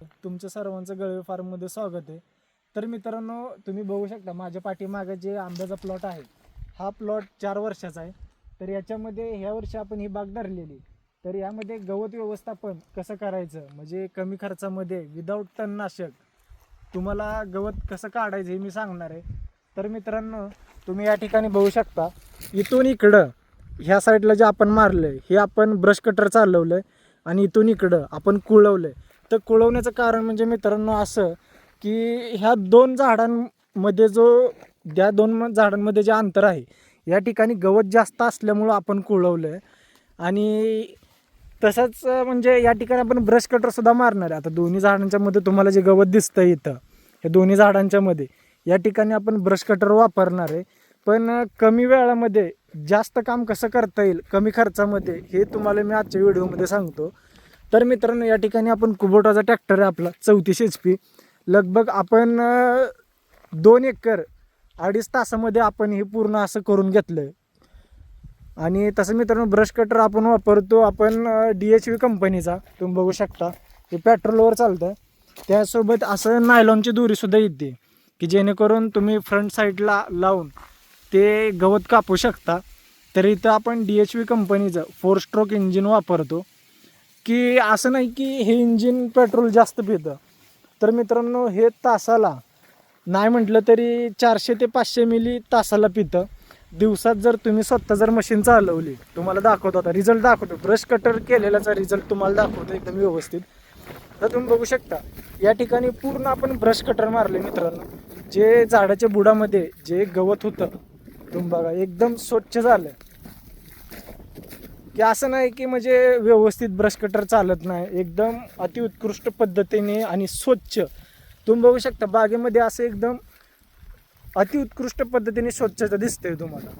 तुमचं सर्वांचं गळवे फार्ममध्ये स्वागत आहे. तर मित्रांनो तुम्ही बघू शकता माझ्या पाठीमागे जे आंब्याचा प्लॉट आहे हा प्लॉट चार वर्षाचा आहे. तर याच्यामध्ये ह्या वर्षी आपण ही बाग धरलेली. तर यामध्ये गवत व्यवस्थापन कसं करायचं? म्हणजे कमी खर्चामध्ये विदाऊट तणनाशक तुम्हाला गवत कसं काढायचं हे मी सांगणार आहे. तर मित्रांनो तुम्ही या ठिकाणी बघू शकता इथून इकडं ह्या साईडला जे आपण मारलं आहे हे आपण ब्रश कटर चालवलं आहे आणि इथून इकडं आपण कुळवलं आहे तर कुळवण्याचं कारण म्हणजे मित्रांनो असं की ह्या दोन झाडांमध्ये जो त्या दोन झाडांमध्ये जे अंतर आहे या ठिकाणी गवत जास्त असल्यामुळं आपण कुळवलं आहे आणि तसंच म्हणजे या ठिकाणी आपण ब्रश कटरसुद्धा मारणार आहे. आता दोन्ही झाडांच्यामध्ये तुम्हाला जे गवत दिसतं इथं हे दोन्ही झाडांच्यामध्ये या ठिकाणी आपण ब्रश कटर वापरणार आहे. पण कमी वेळामध्ये जास्त काम कसं करता येईल कमी खर्चामध्ये हे तुम्हाला मी आजच्या व्हिडिओमध्ये सांगतो. तर मित्रांनो या ठिकाणी आपण कुबोटाचा ट्रॅक्टर आहे आपला चौतीस एच पी लगभग आपण दोन एकर अडीच तासामध्ये आपण हे पूर्ण असं करून घेतलं आहे आणि तसं मित्रांनो ब्रश कटर आपण वापरतो आपण डी एच व्ही कंपनीचा तुम्ही बघू शकता हे पेट्रोलवर चालतं त्यासोबत असं नायलॉनची दोरीसुद्धा येते की जेणेकरून तुम्ही फ्रंट साईडला लावून ते गवत कापू शकता. तर इथं आपण डी एच व्ही कंपनीचं फोर स्ट्रोक इंजिन वापरतो. की असं नाही की हे इंजिन पेट्रोल जास्त पितं. तर मित्रांनो हे तासाला नाही म्हटलं तरी चारशे ते पाचशे मिली तासाला पितं. दिवसात जर तुम्ही स्वतः जर मशीन चालवली तुम्हाला दाखवतो आता रिझल्ट दाखवतो. ब्रश कटर केलेल्याचा रिझल्ट तुम्हाला दाखवतो एकदम व्यवस्थित. तर तुम्ही बघू शकता या ठिकाणी पूर्ण आपण ब्रश कटर मारले मित्रांनो. जे झाडाच्या बुडामध्ये जे गवत होतं तुम्ही बघा एकदम स्वच्छ झालं. की असं नाही की म्हणजे व्यवस्थित ब्रश कटर चालत नाही. एकदम अतिउत्कृष्ट पद्धतीने आणि स्वच्छ. तुम्ही बघू शकता बागेमध्ये असं एकदम अतिउत्कृष्ट पद्धतीने स्वच्छता दिसते तुम्हाला.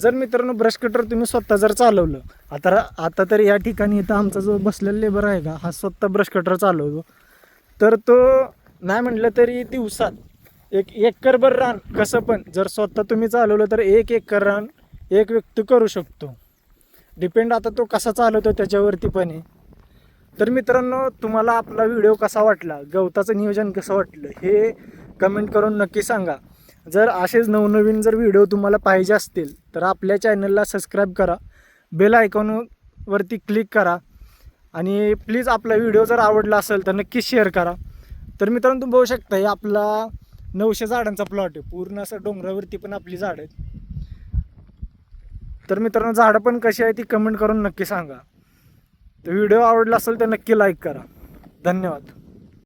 जर मित्रांनो ब्रश कटर तुम्ही स्वतः जर चालवलं आता आता तर या ठिकाणी इथं आमचा जो बसलेला लेबर आहे का हा स्वतः ब्रश कटर चालवतो. तर तो नाही म्हटलं तरी दिवसात एक एकरभर रान कसं पण जर स्वतः तुम्ही चालवलं तर एक एकर रान एक व्यक्ती करू शकतो. डिपेंड आता तो कसा चालवतो त्याच्यावरती पण आहे. तर मित्रांनो तुम्हाला आपला व्हिडिओ कसा वाटला? गवताचं नियोजन कसं वाटलं? हे कमेंट करून नक्की सांगा. जर असेच नवनवीन जर व्हिडिओ तुम्हाला पाहिजे असतील तर आपल्या चॅनलला सबस्क्राईब करा. बेल आयकॉनवरती क्लिक करा. आणि प्लीज आपला व्हिडिओ जर आवडला असेल तर नक्की शेअर करा. तर मित्रांनो तुम्ही बघू शकता हे आपला नऊशे झाडांचा प्लॉट आहे. पूर्ण असं डोंगरावरती पण आपली झाडं आहेत. तर मित्रांनो झाडं पण कशी आहे ती कमेंट करून नक्की सांगा. तर व्हिडिओ आवडला असेल तर नक्की लाईक करा. धन्यवाद.